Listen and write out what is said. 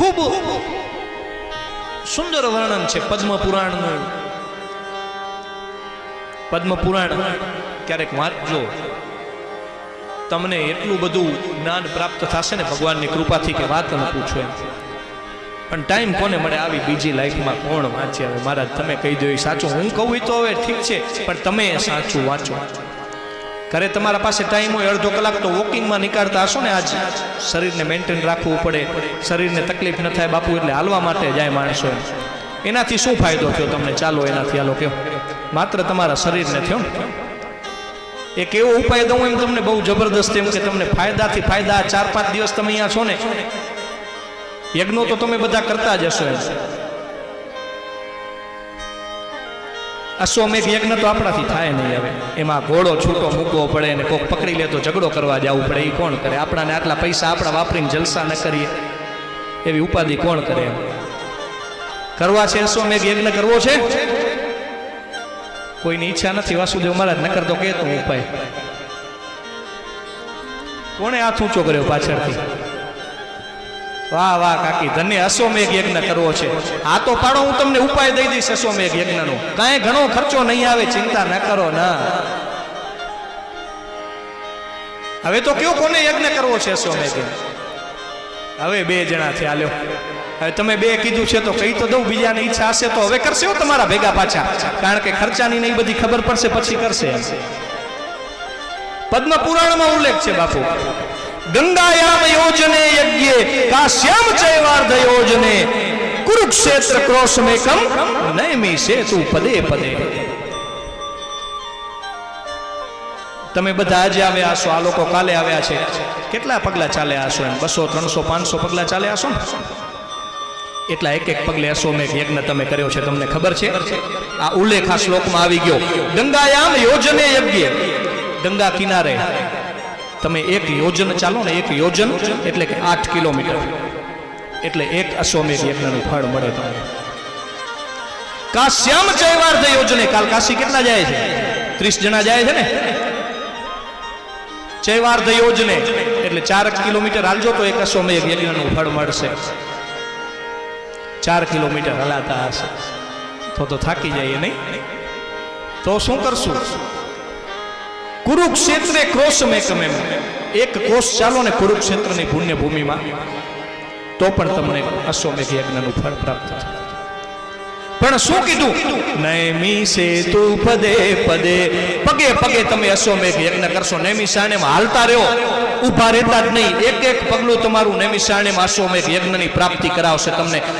ખૂબ સુંદર વર્ણન છે પદ્મ પુરાણનું પદ્મ પુરાણ ક્યારેક વાંચજો તમને એટલું બધું જ્ઞાન પ્રાપ્ત થશે ને ભગવાનની કૃપાથી કે વાત ન પૂછો એમ. પણ ટાઈમ કોને મળે આવી બીજી લાઈફમાં કોણ વાંચે? હવે મહારાજ, તમે કહી દો એ સાચું. હું કહું તો હવે ઠીક છે, પણ તમે સાચું વાંચો. ઘરે તમારા પાસે ટાઈમ હોય, અડધો કલાક તો વોકિંગમાં નીકાળતા હશો ને આજ. શરીરને મેન્ટેન રાખવું પડે. શરીરને તકલીફ ન થાય બાપુ એટલે હાલવા માટે જાય માણસો એનાથી શું ફાયદો થયો તમને? ચાલો એનાથી હાલો કયો માત્ર તમારા શરીરને થયો એક એવો ઉપાય દઉં એમ તમને બહુ જબરદસ્ત એમ કે તમને ફાયદાથી ફાયદા ચાર પાંચ દિવસ તમે અહીંયા છો ને. યજ્ઞો તો તમે બધા કરતા જ હશો એમ. અશ્વમેઘ યજ્ઞ તો આપણાથી થાય નહીં હવે. એમાં ઘોડો છૂટો મૂકવો પડે ને કોક પકડી લે તો ઝઘડો કરવા જવું પડે. એ કોણ કરે? આપણાને આટલા પૈસા આપણા વાપરીને જલસા ન કરીએ. એવી ઉપાધિ કોણ કરે એમ? કરવા છે અશ્વમેઘ યજ્ઞ કરવો છે? કોઈની ઈચ્છા નથી. વાસુદેવ મહારાજ નકર તો કહેતો ઉપાય કોણે હાથ ઊંચો કર્યો પાછળથી? વાહ વાહ, કાકી, ધન્ય અશ્વમેઘ યજ્ઞ કરવો છે. આ તો પાડો, હું તમને ઉપાય દઈ દઈશ અશ્વમેઘ યજ્ઞનો. કાંઈ ઘણો ખર્ચો નહીં આવે, ચિંતા ન કરો, ના. હવે તો કયો કોને યજ્ઞ કરવો છે અશ્વમેઘ? હવે બે જણા છે આલ્યો હવે તમે બે કીધું છે તો કહી તો દઉં, બીજાની ઈચ્છા હશે તો હવે કરશે તમારા ભેગા પાછા. કારણ કે ખર્ચાની નહીં, બધી ખબર પડશે, પછી કરશે. પદ્મ પુરાણમાં ઉલ્લેખ છે બાપુ. ગંગાયામ યોજને યજ્ઞે, કાશ્યામ ચૈવાર્ધ યોજને, કુરુક્ષેત્ર ક્રોશમેકમ નયમી સેતુ પદે પદે. તમે બધા આજે આવ્યા છો આ લોકો કાલે આવ્યા છે. કેટલા પગલા ચાલ્યા હશો એમ? બસો, ત્રણસો, પાંચસો પગલા ચાલ્યા હશો ને? એટલા એક એક પગલે અશ્વમેઘ યજ્ઞ તમે કર્યો છે, તમને ખબર છે? આ ઉલ્લેખ આ શ્લોકમાં આવી ગયો. ગંગાયામ યોજને યજ્ઞ. ગંગા કિનારે તમે એક યોજન ચાલો ને, એક યોજન એટલે કે આઠ કિલોમીટર. એટલે એક અશ્વમેઘ યજ્ઞનું ફળ મળે તમને. કાશ્યામ ચૈવાર્ધ યોજને, કાલ કાશી કેટલા જાય છે? ત્રીસ જણા જાય છે ને? ચૈવાર્ધ યોજને, એટલે ચાર કિલોમીટર હાલજો તો એક અશ્વમેઘ યજ્ઞનું ફળ મળશે. ચાર કિલોમીટર હલાતા હશે. તો તો થાકી જઈએ નહીં. તો શું કરશું? કુરુક્ષેત્રે ક્રોશ મેકમ એમ. એક કોષ ચાલો ને કુરુક્ષેત્રની પુણ્ય ભૂમિમાં તો પણ તમને અશ્વમેઘ યજ્ઞનું ફળ પ્રાપ્ત થાય પણ શું કીધું? નૈમી સેતુ પદે પદે, પગે પગે તમે અશ્વમેઘ યજ્ઞ કરશો. નૈમિષાણે હાલતા રહ્યો. ઊભા રહેતા જ નહીં. એક એક પગલું તમારું નૈમિષાણે અશ્વમેઘ યજ્ઞની પ્રાપ્તિ કરાવશે તમને.